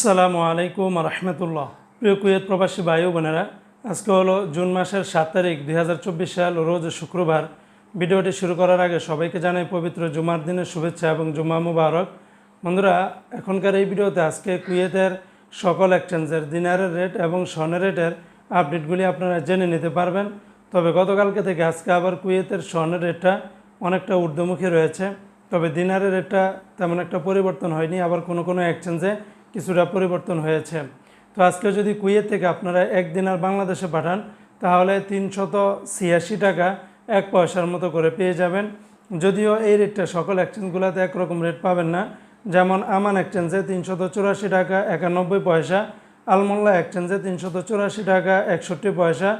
আসসালামু আলাইকুম রহমতুল্লাহ। প্রিয় কুয়েত প্রবাসী ও বোনেরা, আজকে হলো জুন মাসের সাত তারিখ দুই হাজার চব্বিশ সাল, রোজ শুক্রবার। ভিডিওটি শুরু করার আগে সবাইকে জানাই পবিত্র জুমার দিনের শুভেচ্ছা এবং জুমা মুবারক। বন্ধুরা, এখনকার এই ভিডিওতে আজকে কুয়েতের সকল এক্সচেঞ্জের দিনারের রেট এবং স্বর্ণের রেটের আপডেটগুলি আপনারা জেনে নিতে পারবেন। তবে গতকালকে থেকে আজকে আবার কুয়েতের স্বর্ণের রেটটা অনেকটা ঊর্ধ্বমুখী রয়েছে। তবে দিনারের রেটটা তেমন একটা পরিবর্তন হয়নি, আবার কোনো কোনো এক্সচেঞ্জে কিছুটা পরিবর্তন হয়েছে। তো আজকে যদি কুয়েত থেকে আপনারা এক দিনার বাংলাদেশে পাঠান, তাহলে তিনশত ছিয়াশি টাকা এক পয়সার মতো করে পেয়ে যাবেন। যদিও এই রেটটা সকল এক্সচেঞ্জগুলোতে একরকম রেট পাবেন না। যেমন আমান এক্সচেঞ্জে তিনশত চুরাশি টাকা একানব্বই পয়সা, আলমোল্লা এক্সচেঞ্জে তিনশত চুরাশি টাকা একষট্টি পয়সা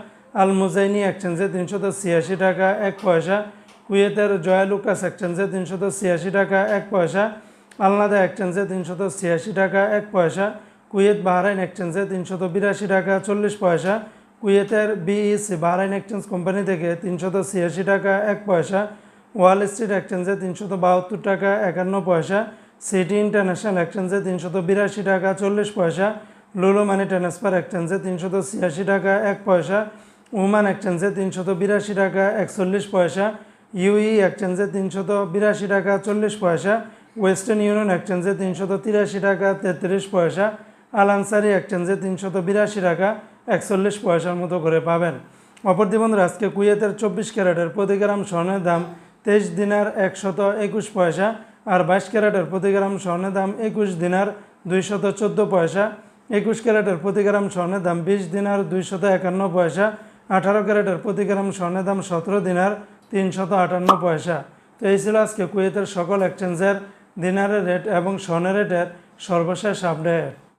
আল মুজাইনি এক্সচেঞ্জে তিনশত ছিয়াশি টাকা এক পয়সা, কুয়েতের জয়ালুকাস এক্সচেঞ্জে তিনশত ছিয়াশি টাকা এক পয়সা আলনাদা এক্সচেঞ্জে তিনশত ছিয়াশি টাকা, এক পয়সা। কুয়েত, বাহরাইন এক্সচেঞ্জে তিনশত বিরাশি টাকা, চল্লিশ পয়সা। কুয়েতের বিইসি, বাহরাইন এক্সচেঞ্জ কোম্পানি থেকে তিনশত ছিয়াশি টাকা, এক পয়সা। ওয়াল স্ট্রিট এক্সচেঞ্জে তিনশত বাহাত্তর টাকা, একান্ন পয়সা। সিটি ইন্টারন্যাশনাল এক্সচেঞ্জে তিনশত বিরাশি টাকা, চল্লিশ পয়সা। লুলু মানি ট্রান্সফার এক্সচেঞ্জে তিনশত ছিয়াশি টাকা, এক পয়সা। উমান এক্সচেঞ্জে তিনশত বিরাশি টাকা, একচল্লিশ পয়সা। ইউই এক্সচেঞ্জে তিনশত বিরাশি টাকা, চল্লিশ পয়সা। ওয়েস্টার্ন ইউনিয়ন এক্সচেঞ্জে তিনশত তিরাশি টাকা, তেত্রিশ পয়সা। আলানসারি এক্সচেঞ্জে তিনশত বিরাশি টাকা, একচল্লিশ পয়সার মতো করে পাবেন। অপরদি বন্ধুরা, আজকে কুয়েতের চব্বিশ ক্যারেটের প্রতি গ্রাম স্বর্ণের দাম তেইশ দিনার একশত একুশ পয়সা আর বাইশ ক্যারেটের প্রতি গ্রাম স্বর্ণের দাম একুশ দিনার দুইশত চোদ্দ পয়সা। একুশ ক্যারেটের প্রতি গ্রাম স্বর্ণের দাম বিশ দিনার দুইশত একান্ন পয়সা। আঠারো ক্যারেটের প্রতি গ্রাম স্বর্ণের দাম সতেরো দিনার তিনশত আটান্ন পয়সা। তো এই ছিল আজকে কুয়েতের সকল এক্সচেঞ্জের দিনারের রেট এবং স্বর্ণের রেটের সর্বশেষ আপডেট